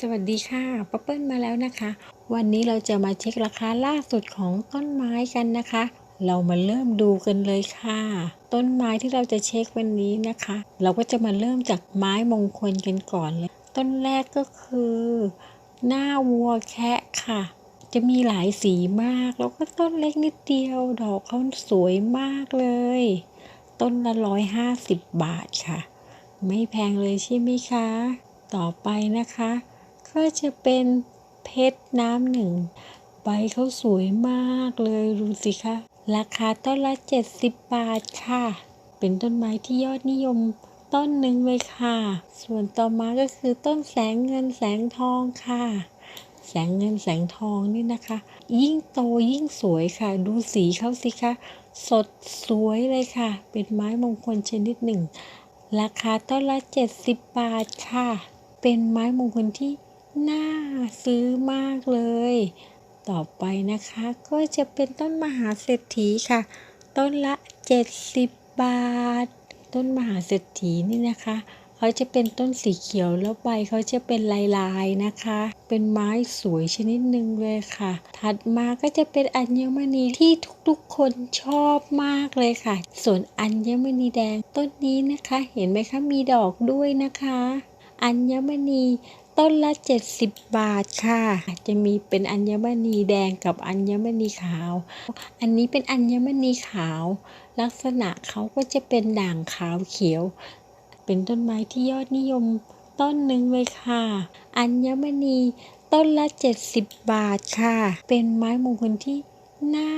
สวัสดีค่ะป้าเปิ้ลมาแล้วนะคะ วันนี้เราจะมาเช็คราคาล่าสุดของต้นไม้กันนะคะ เรามาเริ่มดูกันเลยค่ะ ต้นไม้ที่เราจะเช็ควันนี้นะคะ เราก็จะมาเริ่มจากไม้มงคลกันก่อนเลย ต้นแรกก็คือ หน้าวัวแคะค่ะ จะมีหลายสีมากแล้วก็ต้นเล็กนิดเดียวดอกเขาสวยมากเลย ต้นละร้อยห้าสิบบาทค่ะ ไม่แพงเลยใช่ไหมคะ ต่อไปนะคะ ก็จะเป็นเพชรน้ำหนึ่งใบเขาสวยมากเลยดูสิคะ ราคาต้นละ 70 บาทค่ะ เป็นต้นไม้ที่ยอดนิยมต้นหนึ่งเลยค่ะ ส่วนต่อมาก็คือต้นแสงเงินแสงทองค่ะ แสงเงินแสงทองนี่นะคะ ยิ่งโตยิ่งสวยค่ะ ดูสีเขาสิคะ สดสวยเลยค่ะ เป็นไม้มงคลชนิดหนึ่ง ราคาต้นละ 70 บาทค่ะ เป็นไม้มงคลที่ น่าซื้อมากเลย ต่อไปนะคะก็จะเป็นต้นมหาเศรษฐีค่ะ ต้นละ 70 บาท ต้นมหาเศรษฐีนี่นะคะเขาจะเป็นต้นสีเขียวแล้วใบเขาจะเป็นลายๆนะคะ เป็นไม้สวยชนิดหนึ่งเลยค่ะ ถัดมาก็จะเป็นอัญมณีที่ทุกๆคนชอบมากเลยค่ะ ส่วนอัญมณีแดงต้นนี้นะคะ เห็นไหมคะมีดอกด้วยนะคะ อัญมณี ต้นละ 70 บาทค่ะ จะมีเป็นอัญมณีแดงกับอัญมณีขาว อันนี้เป็นอัญมณีขาว ลักษณะเขาก็จะเป็นด่างขาวเขียว เป็นต้นไม้ที่ยอดนิยมต้นหนึ่งเลยค่ะ อัญมณีต้นละ 70 บาทค่ะ เป็นไม้มงคลที่น่า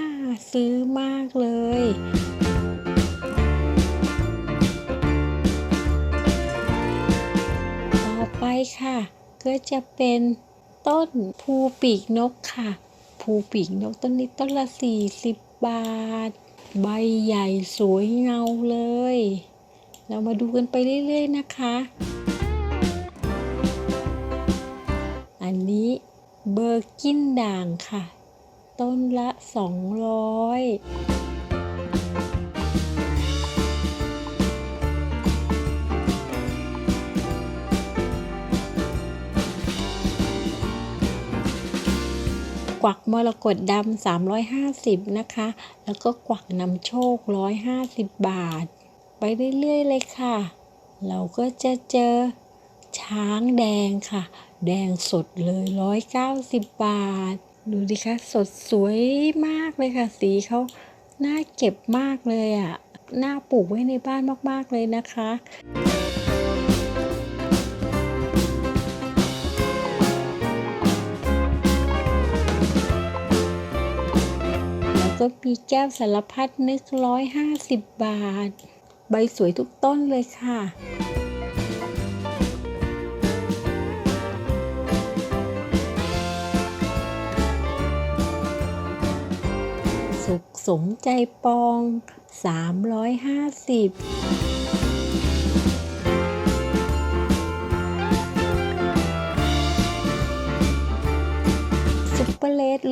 ซื้อมากเลยต่อไปค่ะ ก็จะเป็นต้นภูปีกนกค่ะ ภูปีกนกต้นนี้ต้นละ40บาท ใบใหญ่สวยเงาเลย เรามาดูกันไปเรื่อย ๆ นะคะ อันนี้เบอร์กินด่างค่ะ ต้นละ200 กวักมรกตดำ350 นะคะ แล้วก็กวักนำโชค 150 บาท ไปเรื่อยๆเลยค่ะ เราก็จะเจอช้างแดงค่ะ แดงสดเลย 190 บาท ดูดิคะสดสวยมากเลยค่ะ สีเขาน่าเก็บมากเลยอะ่ะ น่าปลูกไว้ในบ้านมากๆเลยนะคะ ถมีแก้วสารพัดนึก 150 บาท ใบสวยทุกต้นเลยค่ะสุขสมใจปอง 350 ซุปเปอร์เลส190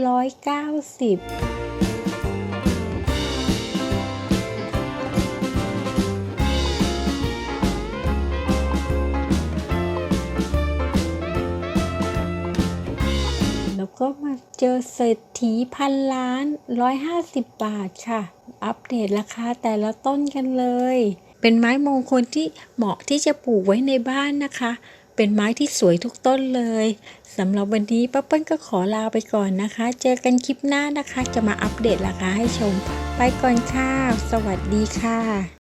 ก็มาเจอเศรษฐีพันล้านร้อยห้าสิบบาทค่ะ อัปเดตราคาแต่ละต้นกันเลย เป็นไม้มงคลที่เหมาะที่จะปลูกไว้ในบ้านนะคะ เป็นไม้ที่สวยทุกต้นเลยสำหรับวันนี้ป้าเปิ้ลก็ขอลาไปก่อนนะคะ เจอกันคลิปหน้านะคะ จะมาอัปเดตราคาให้ชม ไปก่อนค่ะ สวัสดีค่ะ